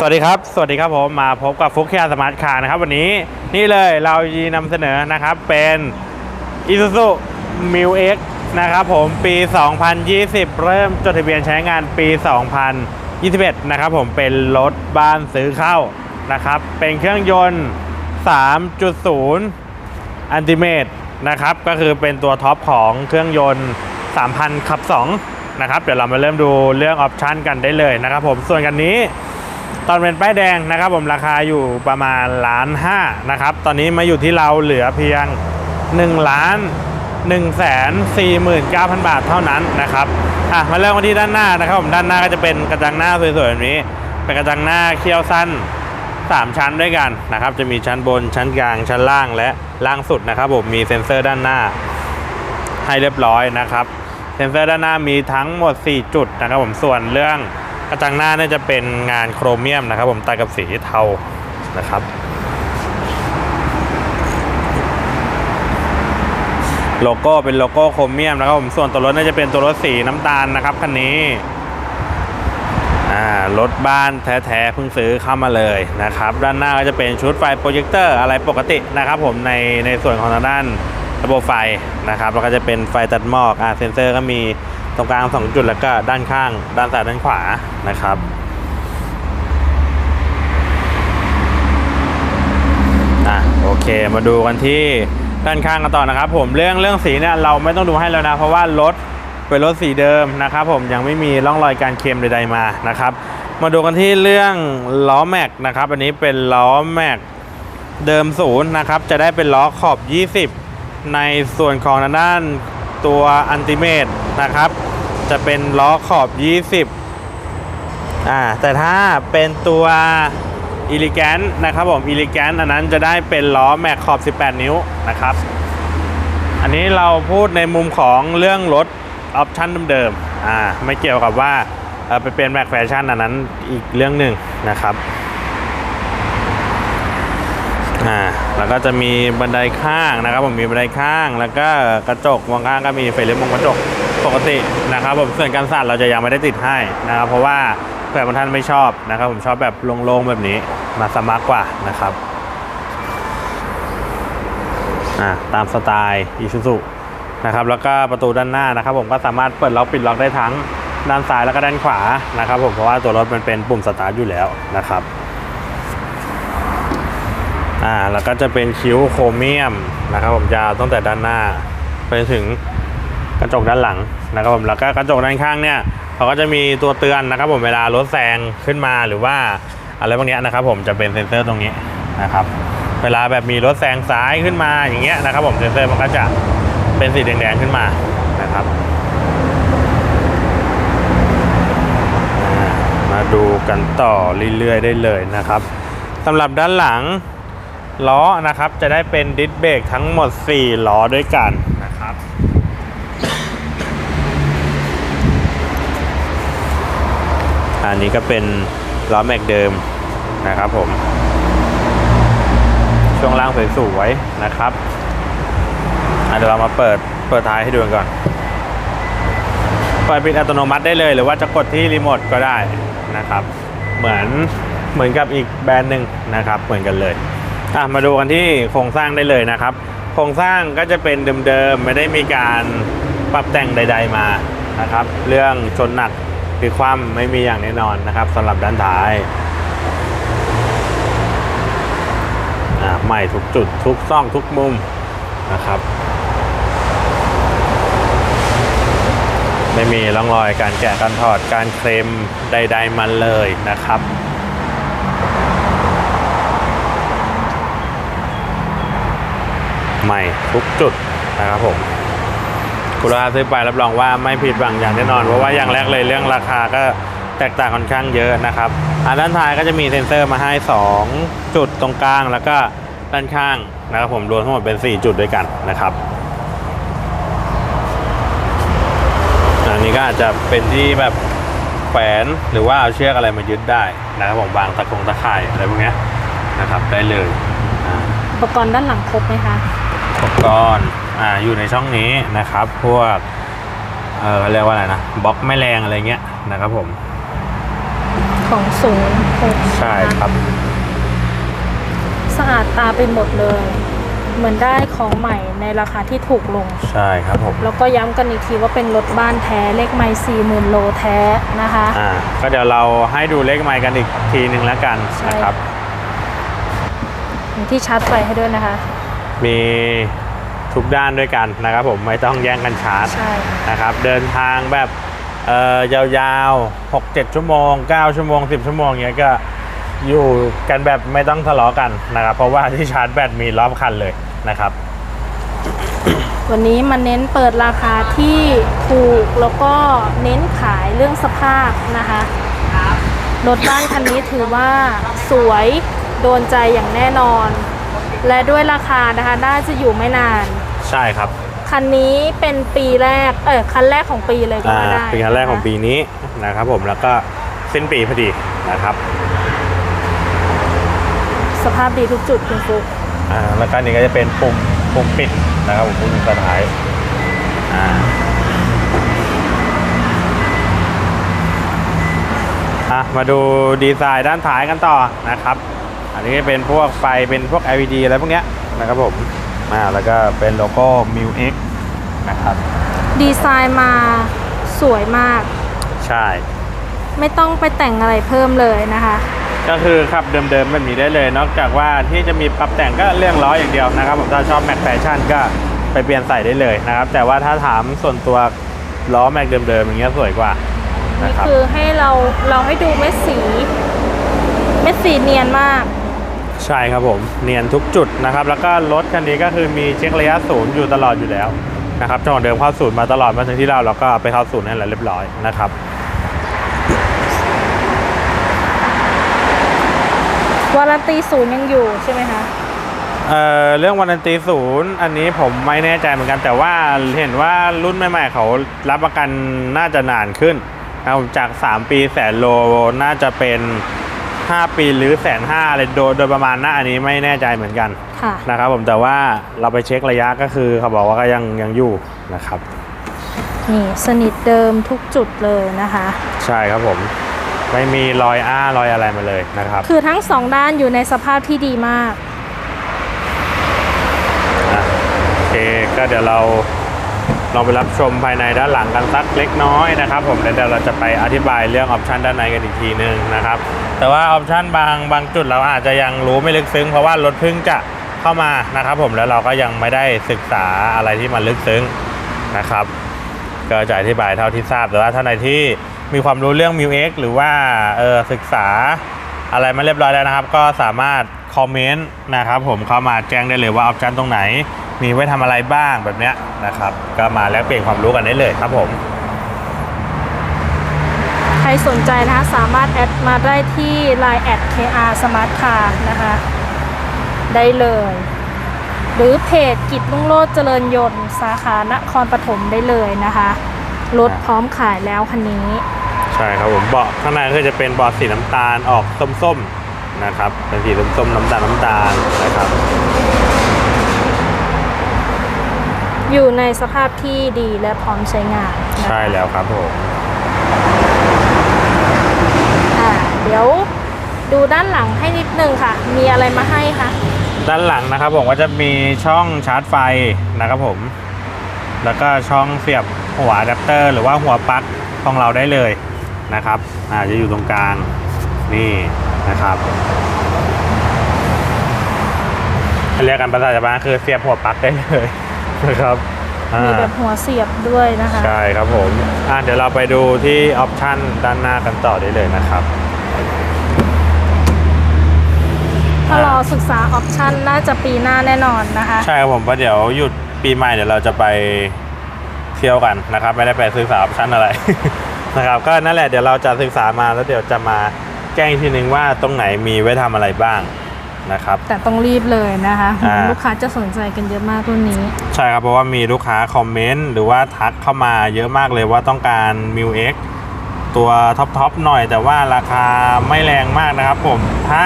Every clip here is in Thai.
สวัสดีครับ สวัสดีครับผมมาพบกับฟุกแคร์สมาร์ทคาร์นะครับ วันนี้นี่เลยเรายีนำเสนอนะครับเป็น Isuzu m i l X นะครับผมปี 2020 เริ่มจดทะเบียนใช้งานปี 2021 นะครับผมเป็นรถบ้านซื้อเข้านะครับ เป็นเครื่องยนต์ 3.0 อันติเมตนะครับ ก็คือเป็นตัวท็อปของเครื่องยนต์ 3,000ขับ2นะครับเดี๋ยวเรามาเริ่มดูเรื่องออปชันกันได้เลยนะครับผมส่วนกันนี้ ตอนเป็นป้ายแดงนะครับผมราคาอยู่ประมาณล้านห้านะครับ ตอนนี้มาอยู่ที่เราเหลือเพียง1ล้าน1แสน49,000 บาทเท่านั้นนะครับอะมาเริ่มกันที่ด้านหน้านะครับผมด้านหน้าก็จะเป็นกระจังหน้าสวยๆแบบนี้เป็นกระจังหน้าเคี้ยวสั้น 3 ชั้นด้วยกันนะครับ จะมีชั้นบนชั้นกลางชั้นล่างและล่างสุดนะครับผมมีเซ็นเซอร์ด้านหน้า ให้เรียบร้อยนะครับ เซ็นเซอร์ด้านหน้ามีทั้งหมด 4 จุดนะครับผมส่วนเรื่อง กระจังหน้าเนี่ยจะเป็นงานโครเมียมนะครับ ผมตัดกับสีเทานะครับ โลโก้เป็นโลโก้โครเมียมนะครับผมส่วนตัวรถน่าจะเป็นตัวรถสีน้ำตาลนะครับคันนี้อ่ารถบ้านแท้ๆเพิ่งซื้อเข้ามาเลยนะครับ ด้านหน้าก็จะเป็นชุดไฟโปรเจคเตอร์อะไรปกตินะครับผมในในส่วนของทางด้านระบบไฟนะครับแล้วก็จะเป็นไฟตัดหมอกอ่าเซนเซอร์ก็มี ตรงกลาง2จุดแล้วก็ด้านข้าง ด้านซ้ายด้านขวานะครับอะโอเคมาดูกันที่ด้านข้างกันต่อนะครับ ผมเรื่องเรื่องสีเนี่ยเราไม่ต้องดูให้แล้วนะ เพราะว่ารถเป็นรถสีเดิมนะครับ ผมยังไม่มีร่องรอยการเคลมใดๆมานะครับ มาดูกันที่เรื่องล้อแม็กนะครับ อันนี้เป็นล้อแม็กเดิมศูนย์นะครับ จะได้เป็นล้อขอบ 20 ในส่วนของทางด้าน ตัวอันติเมตนะครับ จะเป็นล้อขอบ 20อ่าแต่ถ้าเป็นตัวอิลิแกนนะครับผมอิลิแกนอันนั้นจะได้เป็นล้อแม็กขอบ 18 นิ้วนะครับ อันนี้เราพูดในมุมของเรื่องรถออปชั่นเดิมๆอ่าไม่เกี่ยวกับว่าไปเป็นแม็กแฟชั่นอันนั้นอีกเรื่องหนึ่งนะครับ อ่าแล้วก็จะมีบันไดข้างนะครับ ผมมีบันไดข้างแล้วก็กระจกมองข้างก็มีไฟเลี้ยวมองกระจกปกตินะครับ ผมส่วนการสั่นเราจะยังไม่ได้ติดให้นะครับ เพราะว่าเผื่อบางท่านไม่ชอบนะครับ ผมชอบแบบโล่งๆแบบนี้มาสมัครกว่านะครับอ่าตามสไตล์อีซูซุนะครับแล้วก็ประตูด้านหน้านะครับ ผมก็สามารถเปิดล็อกปิดล็อกได้ทั้งด้านซ้ายแล้วก็ด้านขวานะครับ ผมเพราะว่าตัวรถมันเป็นปุ่มสตาร์ทอยู่แล้วนะครับ อ่าแล้วก็จะเป็นคิ้วโครเมียมนะครับผมยาวตั้งแต่ด้านหน้าไปถึงกระจกด้านหลังนะครับผมแล้วก็กระจกด้านข้างเนี่ยเขาก็จะมีตัวเตือนนะครับผมเวลารถแซงขึ้นมาหรือว่าอะไรบางอย่างนะครับผมจะเป็นเซ็นเซอร์ตรงนี้นะครับเวลาแบบมีรถแซงซ้ายขึ้นมาอย่างเงี้ยนะครับผมเซ็นเซอร์มันก็จะเป็นสีแดงๆขึ้นมานะครับมาดูกันต่อเรื่อยๆได้เลยนะครับสำหรับด้านหลัง ล้อนะครับจะได้เป็นดิสเบรกทั้งหมด 4 ล้อด้วยกันนะครับ อันนี้ก็เป็นล้อแม็กเดิมนะครับผม ช่วงล่างสวยๆนะครับเดี๋ยวเรามาเปิดเปิดท้ายให้ดูกันก่อนเปิดปิดอัตโนมัติได้เลย หรือว่าจะกดที่รีโมทก็ได้นะครับ เหมือนเหมือนกับอีกแบรนด์หนึ่งนะครับ เหมือนกันเลย อะมาดูกันที่โครงสร้างได้เลยนะครับ โครงสร้างก็จะเป็นเดิมๆไม่ได้มีการปรับแต่งใด ๆมานะครับ เรื่องชนหนักหรือความไม่มีอย่างแน่นอนนะครับสำหรับด้านท้ายอ่าใหม่ทุกจุดทุกซ่องทุกมุมนะครับไม่มีร่องรอยการแกะการถอดการเคลมใด ๆ มันเลยนะครับ ใหม่ทุกจุดนะครับผมคุณลูกค้าซื้อไปรับรองว่าไม่ผิดหวังอย่างแน่นอน เพราะว่าอย่างแรกเลยเรื่องราคาก็แตกต่างค่อนข้างเยอะนะครับอ่าด้านท้ายก็จะมีเซ็นเซอร์มาให้ 2 จุดตรงกลางแล้วก็ด้านข้างนะครับผมรวมทั้งหมดเป็น 4 จุดด้วยกันนะครับอันนี้ก็อาจจะเป็นที่แบบแขวนหรือว่าเอาเชือกอะไรมายึดได้นะครับผมวางตะกงตะข่ายอะไรพวกนี้นะครับได้เลยอุปกรณ์ด้านหลังครบไหมคะ อุปกรณ์อ่าอยู่ในช่องนี้นะครับ พวกเออเรียกว่าอะไรนะบล็อกแม่แรงอะไรเงี้ยนะครับผม ของศูนย์หกใช่ครับ สะอาดตาไปหมดเลย เหมือนได้ของใหม่ในราคาที่ถูกลง ใช่ครับผมแล้วก็ย้ำกันอีกทีว่าเป็นรถบ้านแท้เลขไม่สี่หมื่นโลแท้นะคะอ่าก็เดี๋ยวเราให้ดูเลขไมค์กันอีกทีหนึ่งแล้วกันใช่นะครับมีที่ชาร์จไฟให้ด้วยนะคะ มีทุกด้านด้วยกันนะครับผมไม่ต้องแย่งกันชาร์จใช่นะครับเดินทางแบบเอ่อยาวๆ 6-7 ชั่วโมง 9 ชั่วโมง 10 ชั่วโมงเงี้ยก็อยู่กันแบบไม่ต้องทะเลาะกันนะครับ เพราะว่าที่ชาร์จแบตมีรอบคันเลยนะครับ วันนี้มาเน้นเปิดราคาที่ถูกแล้วก็เน้นขายเรื่องสภาพนะคะรถบ้านคันนี้ถือว่าสวยโดนใจอย่างแน่นอน และด้วยราคานะคะน่าจะอยู่ไม่นาน ใช่ครับ คันนี้เป็นปีแรก เออคันแรกของปีเลยก็อ่าว่าได้เป็นครั้งแรกของปีนี้นะครับผมแล้วก็สิ้นปีพอดีนะครับ สภาพดีทุกจุดคุณฟุกอ่าแล้วก็นี่ก็จะเป็นปุ่มปุ่มปิดนะครับผมปุ่มสุดท้ายอ่าอะมาดูดีไซน์ด้านท้ายกันต่อนะครับ อันนี้เป็นพวกไฟเป็นพวก LED อะไรพวกเนี้ยนะครับผมอ่าแล้วก็เป็นโลโก้ m u X นะครับ ดีไซน์มาสวยมาก ใช่ ไม่ต้องไปแต่งอะไรเพิ่มเลยนะคะ ก็คือขับเดิมๆแบบนี้ได้เลย นอกจากว่าที่จะมีปรับแต่งก็เรื่องล้ออย่างเดียวนะครับ ผมถ้าชอบแม็กแฟชั่นก็ไปเปลี่ยนใส่ได้เลยนะครับ แต่ว่าถ้าถามส่วนตัวล้อแม็กเดิมๆอย่างเงี้ยสวยกว่านะนี่ครับคือให้เราเราให้ดูเม็ดสี เม็ดสีเนียนมาก ใช่ครับผมเนียนทุกจุดนะครับ แล้วก็รถคันนี้ก็คือมีเช็คระยะศูนย์อยู่ตลอดอยู่แล้วนะครับจังหวะเดิมเข้าศูนย์มาตลอดมาถึงที่เราเราก็ไปเข้าศูนย์ให้แล้วเรียบร้อยนะครับวารันตีศูนย์ยังอยู่ใช่ไหมคะเอ่อเรื่องวันตีศูนย์อันนี้ผมไม่แน่ใจเหมือนกันแต่ว่าเห็นว่ารุ่นใหม่ๆเขารับประกันน่าจะนานขึ้นนะครับจาก 3 ปีแสนโลน่าจะเป็น 5 ปีหรือแสนห้าอะไรโดยโดยประมาณนะอันนี้ไม่แน่ใจเหมือนกันค่ะนะครับผมแต่ว่าเราไปเช็คระยะก็คือเขาบอกว่าก็ยังยังอยู่นะครับนี่สนิทเดิมทุกจุดเลยนะคะ ใช่ครับผมไม่มีรอยอ้ารอยอะไรมาเลยนะครับ คือทั้งสองด้านอยู่ในสภาพที่ดีมากอะโอเคก็เดี๋ยวเรา ลองไปรับชมภายในด้านหลังกันสักเล็กน้อยนะครับ ผมแล้วเดี๋ยวเราจะไปอธิบายเรื่องออปชันด้านในกันอีกทีนึงนะครับ แต่ว่าออปชันบางบางจุดเราอาจจะยังรู้ไม่ลึกซึ้ง เพราะว่ารถเพิ่งจะเข้ามานะครับ ผมแล้วเราก็ยังไม่ได้ศึกษาอะไรที่มันลึกซึ้งนะครับ ก็จะอธิบายเท่าที่ทราบแต่ว่าท่านใดที่มีความรู้เรื่อง m ิว X หรือว่าเออศึกษาอะไรมาเรียบร้อยแล้วนะครับ ก็สามารถคอมเมนต์นะครับ ผมเข้ามาแจ้งได้เลยว่าออปชันตรงไหน มีไว้ทำอะไรบ้างแบบเนี้ยนะครับ ก็มาแลกเปลี่ยนความรู้กันได้เลยครับผม ใครสนใจนะคะสามารถแอดมาได้ที่ Line แอด KR Smart Car นะคะ ได้เลย หรือเพจกิจลุงโลดเจริญยนต์ สาขานครปฐมได้เลยนะคะรถพร้อมขายแล้วคันนี้ ใช่ครับผมเบาะข้างในก็จะเป็นเบาะสีน้ำตาลออกส้มๆนะครับเป็นสีส้มๆน้ำตาลน้ำตาลนะครับ อยู่ในสภาพที่ดีและพร้อมใช้งานนะคะใช่แล้วครับผมอ่าเดี๋ยวดูด้านหลังให้นิดนึงค่ะ มีอะไรมาให้คะด้านหลังนะครับผมก็จะมีช่องชาร์จไฟนะครับผม แล้วก็ช่องเสียบหัวอะแดปเตอร์หรือว่าหัวปลั๊กของเราได้เลยนะครับอาจะอยู่ตรงกลางนี่นะครับเรียกกันภาษาชาวบ้านคือเสียบหัวปลั๊กได้เลย นะครับอ่ามีแบบหัวเสียบด้วยนะคะใช่ครับผมอะเดี๋ยวเราไปดูที่ออปชันด้านหน้ากันต่อได้เลยนะครับ ถ้ารอศึกษาออปชันน่าจะปีหน้าแน่นอนนะคะ ใช่ครับผมเพราะเดี๋ยวหยุดปีใหม่เดี๋ยวเราจะไปเที่ยวกันนะครับ ไม่ได้ไปศึกษาออปชั่นอะไร นะครับก็นั่นแหละเดี๋ยวเราจะศึกษามาแล้วเดี๋ยวจะมาแจ้งอีกทีนึงว่าตรงไหนมีไว้ทำอะไรบ้าง นะครับ แต่ต้องรีบเลยนะคะอ่า ลูกค้าจะสนใจกันเยอะมากรุ่นนี้ ใช่ครับ เพราะว่ามีลูกค้าคอมเมนต์หรือว่าทักเข้ามาเยอะมากเลยว่าต้องการ m ิว X ตัวท็อปๆหน่อย แต่ว่าราคาไม่แรงมากนะครับผม ถ้า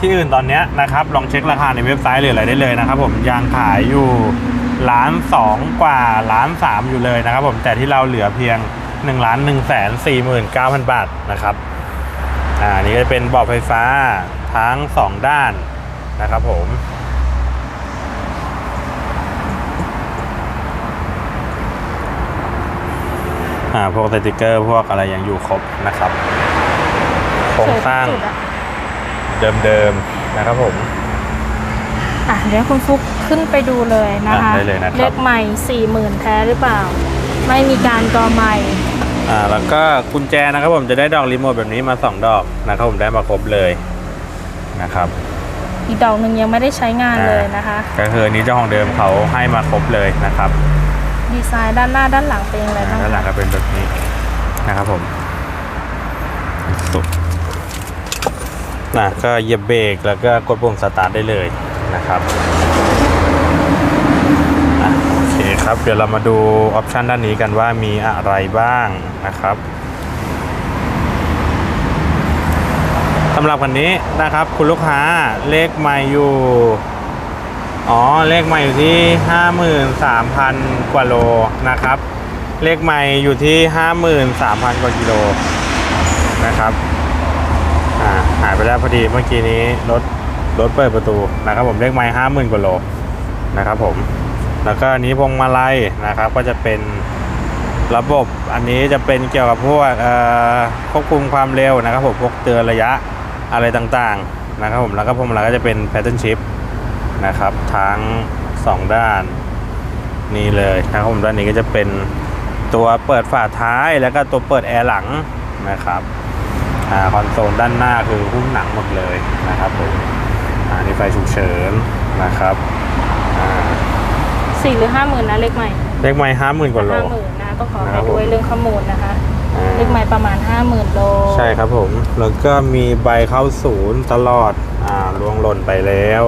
ที่อื่นตอนเนี้ยนะครับ ลองเช็คราคาในเว็บไซต์หรืออะไรได้เลยนะครับผมยังขายอยู่ล้านสองกว่าล้านสามอยู่เลยนะครับผมแต่ที่เราเหลือเพียง1ล้าน1แสน4 9 0 0 0บาทนะครับ อ่าอันนี่ก็จะเป็นเบาะไฟฟ้าทั้งสองด้านนะครับผมอ่าพวกสติกเกอร์พวกอะไรยังอยู่ครบนะครับโครงสร้างสวยที่สุดอะเดิมๆนะครับผมอะเดี๋ยวคุณฟุกขึ้นไปดูเลยนะคะอะได้เลยนะครับเลขใหม่สี่หมื่นแท้หรือเปล่า ไม่มีการกอใหม่ อ่าแล้วก็กุญแจนะครับผมจะได้ดอกรีโมทแบบนี้มา 2 ดอกนะครับผมได้มาครบเลยนะครับอีกดอกหนึ่งยังไม่ได้ใช้งานเลยนะคะ ก็คืออันนี้เจ้าของเดิมเขาให้มาครบเลยนะครับ ดีไซน์ด้านหน้าด้านหลังเป็นอย่างไรบ้างด้านหลังก็เป็นแบบนี้นะครับผมสุดนะก็เหยียบเบรกแล้วก็กดปุ่มสตาร์ทได้เลยนะครับอะ เครับ เดี๋ยวเรามาดูออปชันด้านนี้กันว่ามีอะไรบ้างนะครับสำหรับคันนี้นะครับคุณลูกค้าเลขไม่อยู่ อ๋อเลขใหม่อยู่ที่ 53,000 กว่าโลนะครับ เลขใหม่อยู่ที่ 53,000 กว่ากิโลนะครับหายไปแล้วพอดีเมื่อกี้นี้รถรถเปิดประตูนะครับผมเลขใหม่50,000กว่าโลนะครับผม แล้วก็อันนี้พวงมาลัยนะครับก็จะเป็นระบบอันนี้จะเป็นเกี่ยวกับพวกควบคุมความเร็วนะครับผมพวกเตือนระยะอะไรต่างๆนะครับผมแล้วก็พวงมาลัยก็จะเป็น pattern shift นะครับทั้ง 2 ด้านนี่เลยนะครับผมด้านนี้ก็จะเป็นตัวเปิดฝาท้ายแล้วก็ตัวเปิดแอร์หลังนะครับอคอนโซลด้านหน้าคือหุ้มหนังหมดเลยนะครับผมอ่านี่ไฟฉุกเฉินนะครับ สี่หรือห้าหมื่นนะเลขใหม่เลขไม้ห้าหมื่นกว่าโล ห้าหมื่นนะต้องขอครัให้บผมด้วยเรื่องข้อมูลนะคะ อ่า เลขใหม่ประมาณห้าหมื่นโลใช่ครับผม แล้วก็มีใบเข้าศูนย์ตลอด อ่าล่วงหล่นไปแล้ว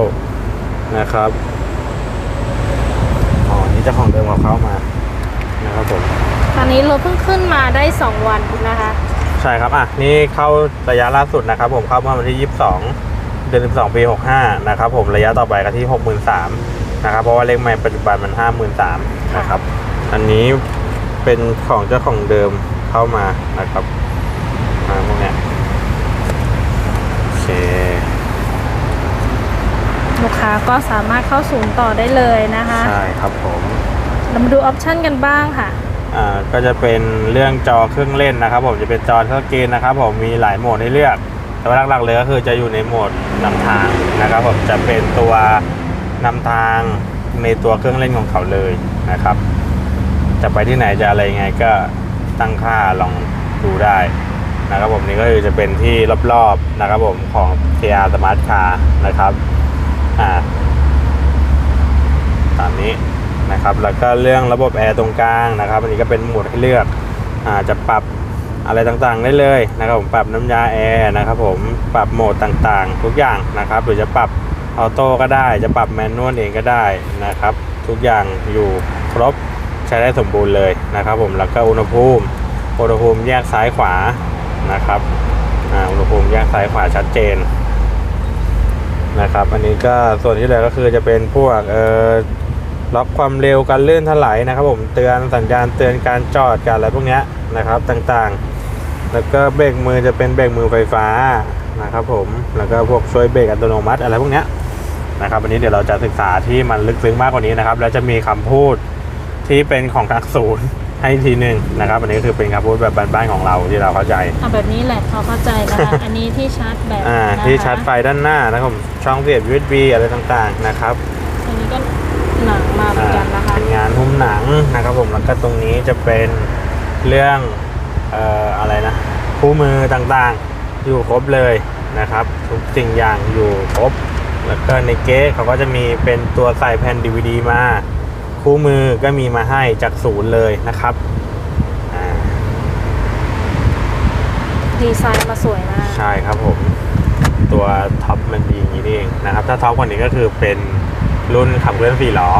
นะครับ อ๋อ นี่เจ้าของเดิมเขาเข้ามานะครับผม ตอนนี้รถเพิ่งขึ้นมาได้2วันนะคะ ใช่ครับ อะ นี่เข้าระยะล่าสุดนะครับผม เข้าเมื่อวันที่ 22 เดือน 12 ปี 65 นะครับผม ระยะต่อไปก็ที่ 63,000 นะครับเพราะว่าเลขใหม่ปัจจุบันมัน53,000นะครับ อันนี้เป็นของเจ้าของเดิมเข้ามานะครับมาพวกเนี้ยโอเคลูกค้าก็สามารถเข้าศูนย์ต่อได้เลยนะคะใช่ครับผมเรามาดูออปชันกันบ้างค่ะอ่าก็จะเป็นเรื่องจอเครื่องเล่นนะครับ ผมจะเป็นจอทัชสกรีนนะครับ ผมมีหลายโหมดให้เลือกแต่ว่าหลักๆเลยก็คือจะอยู่ในโหมดนำทางนะครับผมจะเป็นตัว นำทางในตัวเครื่องเล่นของเขาเลยนะครับ จะไปที่ไหนจะอะไรยังไงก็ตั้งค่าลองดูได้นะครับผมนี่ก็คือจะเป็นที่รอบๆนะครับผมของ TR Smart Car นะครับอ่าตามนี้นะครับแล้วก็เรื่องระบบแอร์ตรงกลางนะครับอันนี้ก็เป็นหมวดให้เลือกอาจะปรับอะไรต่างๆได้เลยนะครับผมปรับน้ำยาแอร์นะครับผมปรับโหมดต่างๆ ทุกอย่างนะครับหรือจะปรับ ออโต้ก็ได้จะปรับแมนนวลเองก็ได้นะครับ ทุกอย่างอยู่ครบใช้ได้สมบูรณ์เลยนะครับ ผมแล้วก็อุณหภูมิอุณหภูมิแยกซ้ายขวานะครับอ่าอุณหภูมิแยกซ้ายขวาชัดเจนนะครับ อันนี้ก็ส่วนที่เหลือก็คือจะเป็นพวกเอ่อล็อกความเร็วการเลื่อนถลายนะครับ ผมเตือนสัญญาณเตือนการจอดการอะไรพวกเนี้ยนะครับต่างๆ แล้วก็เบรกมือจะเป็นเบรกมือไฟฟ้านะครับผมแล้วก็พวกช่วยเบรกอัตโนมัติอะไรพวกเนี้ย นะครับอันนี้เดี๋ยวเราจะศึกษาที่มันลึกซึ้งมากกว่านี้นะครับ แล้วจะมีคำพูดที่เป็นของทางศูนย์ให้ทีหนึ่งนะครับอันนี้ก็คือเป็นคำพูดแบบบ้านๆของเราที่เราเข้าใจเอาแบบนี้แหละพอเข้าใจนะคะอันนี้ที่ชาร์จแบตอ่านะคะที่ชาร์จไฟด้านหน้านะครับผมช่องเสียบ USB อะไรต่างๆนะครับอันนี้ก็หนังมาเหมือนกันนะคะเป็นงานหุ้มหนังนะครับผมแล้วก็ตรงนี้จะเป็นเรื่องเอ่ออะไรนะคู่มือต่างๆ อยู่ครบเลยนะครับ ทุกสิ่งอย่างอยู่ครบ แล้วก็ในเก๊ะเขาก็จะมีเป็นตัวใส่แผ่น DVD มา คู่มือก็มีมาให้จากศูนย์เลยนะครับอ่าดีไซน์มาสวยมากใช่ครับผม ตัวท็อปมันดีอย่างนี้นี่เองนะครับ ถ้าท็อปกว่านี้ก็คือเป็นรุ่นขับเคลื่อน4ล้อ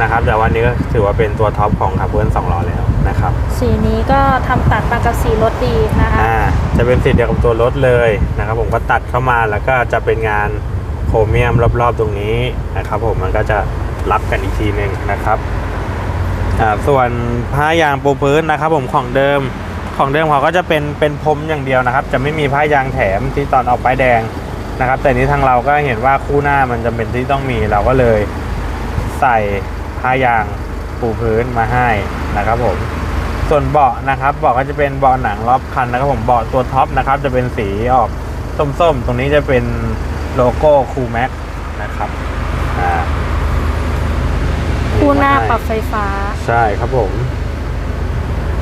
นะครับ แต่วันนี้ก็ถือว่าเป็นตัวท็อปของขับเคลื่อน2ล้อแล้วนะครับ สีนี้ก็ทำตัดมากับสีรถดีนะคะอ่าจะเป็นสีเดียวกับตัวรถเลยนะครับ ผมก็ตัดเข้ามาแล้วก็จะเป็นงานโครเมียมรอบๆตรงนี้นะครับ ผมมันก็จะรับกันอีกทีหนึ่งนะครับส่วนผ้ายางปูพื้นนะครับ ผมของเดิมของเดิมเขาก็จะเป็นเป็นพรมอย่างเดียวนะครับ จะไม่มีผ้ายางแถมที่ตอนออกป้ายแดงนะครับ แต่นี้ทางเราก็เห็นว่าคู่หน้ามันจำเป็นที่ต้องมีเราก็เลยใส่ผ้ายางปูพื้นมาให้นะครับ ผมส่วนเบาะนะครับเบาะก็จะเป็นเบาะหนังรอบคันนะครับ ผมเบาะตัวท็อปนะครับ จะเป็นสีออกส้มๆ ตรงนี้จะเป็น โลโก้คูแม็กนะครับอ่าคู่หน้าปรับไฟฟ้า ใช่ครับผม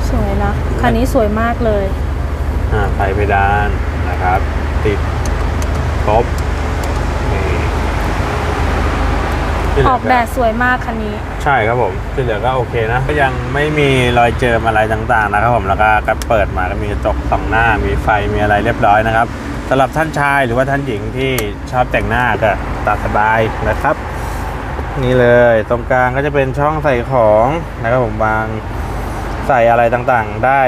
สวยนะคันนี้สวยมากเลยอ่าไฟเพดานนะครับ ติดครบนี่ที่เหอลือกแดดสวยมากคันนี้ ใช่ครับผมที่เหลือก็โอเคนะ ก็ยังไม่มีรอยเจิมอะไรต่างๆนะครับผมแล้วก็ก็เปิดมาก็มีกระจกสองหน้ามีไฟมีอะไรเรียบร้อยนะครับ สำหรับท่านชายหรือว่าท่านหญิงที่ชอบแต่งหน้าก็ตัดสบายนะครับ นี่เลยตรงกลางก็จะเป็นช่องใส่ของนะครับผมวางใส่อะไรต่างๆ ได้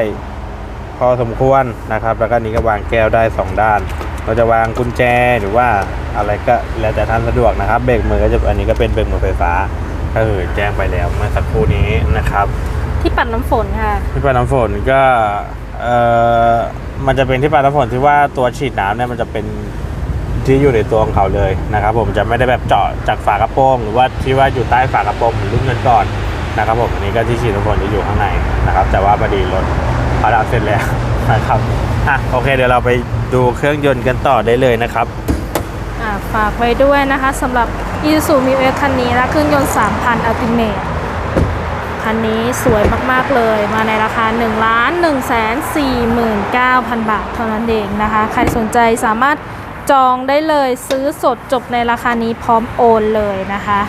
พอสมควรนะครับ แล้วก็นี้ก็วางแก้วได้สองด้าน เราจะวางกุญแจหรือว่าอะไรก็แล้วแต่ท่านสะดวกนะครับ เบรกมือก็จะอันนี้ก็เป็นเบรกมือไฟฟ้าก็คือแจ้งไปแล้วเมื่อสักครู่นี้นะครับ ที่ปัดน้ำฝนค่ะ ที่ปัดน้ำฝนก็เอ่อ มันจะเป็นที่ปัดน้ำฝนที่ว่าตัวฉีดน้ำเนี่ยมันจะเป็นที่อยู่ในตัวของเขาเลยนะครับผมจะไม่ได้แบบเจาะจากฝากระโปรงหรือว่าที่ว่าอยู่ใต้ฝากระโปรงเหมือนรุ่นเงินก่อนนะครับผมอันนี้ก็ที่ฉีดน้ำฝนจะอยู่ข้างในนะครับ แต่ว่าพอดีรถพาดาเสร็จแล้วนะครับอะโอเค เดี๋ยวเราไปดูเครื่องยนต์กันต่อได้เลยนะครับอ่าฝากไว้ด้วยนะคะสำหรับ Isuzu m i x คันนี้นะเครื่องยนต์ 3,000 Ultimate คันนี้สวยมากๆเลยมาในราคา 1 1 4 9 0 0 0 บาทเท่านั้นเองนะคะ ใครสนใจสามารถจองได้เลยซื้อสดจบในราคานี้พร้อมโอนเลยนะคะ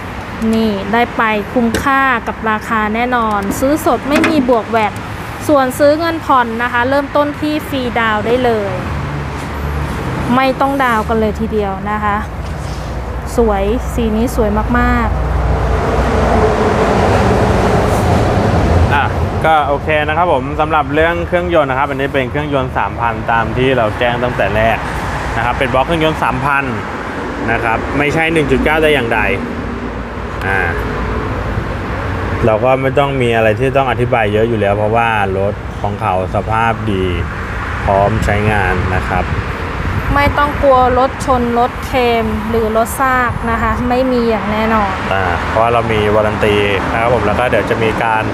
นี่ได้ไปคุ้มค่ากับราคาแน่นอน ซื้อสดไม่มีบวกแวดส่วนซื้อเงินผ่อนนะคะ เริ่มต้นที่ฟรีดาวได้เลย ไม่ต้องดาวกันเลยทีเดียวนะคะ สวยสีนี้สวยมากอะ ก็โอเคนะครับผมสำหรับเรื่องเครื่องยนต์นะครับ อันนี้เป็นเครื่องยนต์ 3,000 ตามที่เราแจ้งตั้งแต่แรกนะครับเป็นบล็อกเครื่องยนต์ 3,000 นะครับ ไม่ใช่ 1.9แต่อย่างใดอ่าเราก็ไม่ต้องมีอะไรที่ต้องอธิบายเยอะอยู่แล้ว เพราะว่ารถของเขาสภาพดีพร้อมใช้งานนะครับๆไม่ต้องกลัวรถชนรถเค็มหรือรถซากนะคะ ไม่มีอย่างแน่นอนอ่าเพราะว่าเรามีวารันตีนะครับผมแล้วก็เดี๋ยวจะมีการ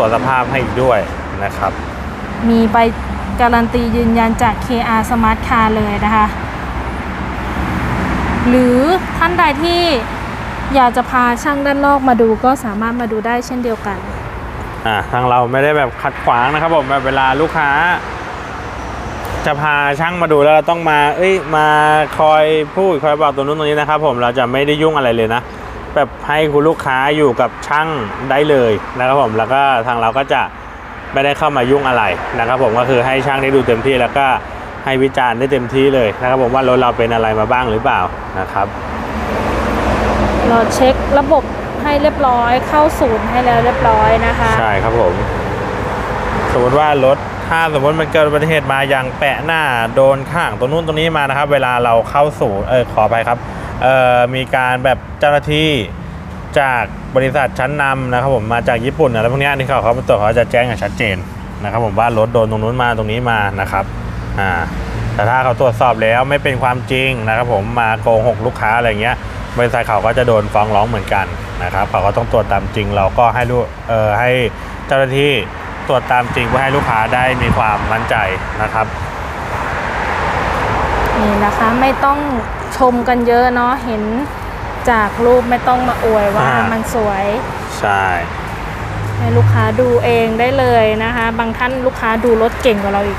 ตรวจสภาพให้อีกด้วยนะครับ มีใบการันตียืนยันจาก KR Smart Car เลยนะคะ หรือท่านใดที่อยากจะพาช่างด้านนอกมาดูก็สามารถมาดูได้เช่นเดียวกันอ่าทางเราไม่ได้แบบขัดขวางนะครับผมแบบเวลาลูกค้า จะพาช่างมาดูแล้วเราต้องมา เอ้ยมาคอยพูดคอยบอกตรงนู้นตรงนี้นะครับผมเราจะไม่ได้ยุ่งอะไรเลยนะ แบบให้คุณลูกค้าอยู่กับช่างได้เลยนะครับผมแล้วก็ทางเราก็จะไม่ได้เข้ามายุ่งอะไรนะครับ ผมก็คือให้ช่างได้ดูเต็มที่แล้วก็ให้วิจารณ์ได้เต็มที่เลยนะครับ ผมว่ารถเราเป็นอะไรมาบ้างหรือเปล่านะครับ เราเช็คระบบให้เรียบร้อย เข้าศูนย์ให้แล้วเรียบร้อยนะคะ ใช่ครับผม สมมติว่ารถถ้าสมมติมันเกิดอุบัติเหตุมาอย่างแปะหน้าโดนข้างตรงนู้นตรงนี้มานะครับ เวลาเราเข้าสู่เออขอไปครับเอ่อ มีการแบบเจ้าหน้าที่จากบริษัทชั้นนำนะครับผมมาจากญี่ปุ่นอะไรพวกนี้ที่เขาเขาตรวจเขาจะแจ้งอย่างชัดเจนนะครับผมว่ารถโดนตรงนู้นมาตรงนี้มานะครับอ่าแต่ถ้าเขาตรวจสอบแล้วไม่เป็นความจริงนะครับผมมาโกหกลูกค้าอะไรเงี้ยบริษัทเขาก็จะโดนฟ้องร้องเหมือนกันนะครับเขาก็ต้องตรวจตามจริงเราก็ให้ลูกเอ่อให้เจ้าหน้าที่ตรวจตามจริงเพื่อให้ลูกค้าได้มีความมั่นใจนะครับ นี่นะคะไม่ต้องชมกันเยอะเนาะเห็นจากรูปไม่ต้องมาอวยว่าอ่ามั มันสวย ใช่ ให้ลูกค้าดูเองได้เลยนะคะ บางท่านลูกค้าดูรถเก่งกว่าเราอีก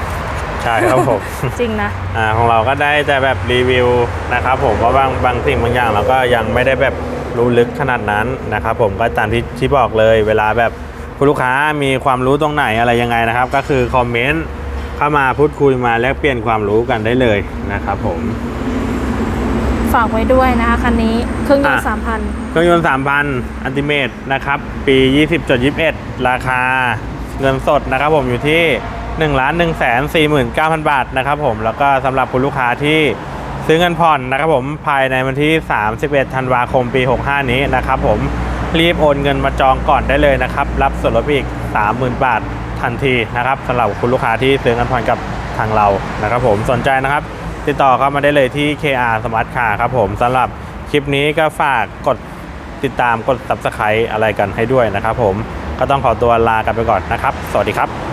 ใช่ครับผม จริงนะ อ่าของเราก็ได้แต่แบบรีวิวนะครับผมว่าบางบางสิ่งบางอย่างเราก็ยังไม่ได้แบบรู้ลึกขนาดนั้นนะครับผมก็ตามที่ที่บอกเลย เวลาแบบคุณลูกค้ามีความรู้ตรงไหนอะไรยังไงนะครับ ก็คือคอมเมนต์ เข้ามาพูดคุยมาแลกเปลี่ยนความรู้กันได้เลยนะครับผม ฝากไว้ด้วยนะคะคันนี้เครื่องยนต์อะ สามพันเครื่องยนต์3,000อันติเมตนะครับ ปี 20.21 ราคาเงินสดนะครับผมอยู่ที่ 1 1 4 9 0 0 0 บาทนะครับผมแล้วก็สำหรับคุณลูกค้าที่ซื้อเงินผ่อนนะครับผมภายในวันที่ 31 ธันวาคมปี 65 นี้นะครับผมรีบโอนเงินมาจองก่อนได้เลยนะครับ รับส่วนลดอีก 30,000 บาท ทันทีนะครับสำหรับคุณลูกค้าที่ซื้อกันผ่อนกับทางเรานะครับผมสนใจนะครับ ติดต่อเข้ามาได้เลยที่ KR Smart Car ครับผมสำหรับคลิปนี้ก็ฝากกดติดตามกด Subscribe อะไรกันให้ด้วยนะครับผมก็ต้องขอตัวลากันไปก่อนนะครับ สวัสดีครับ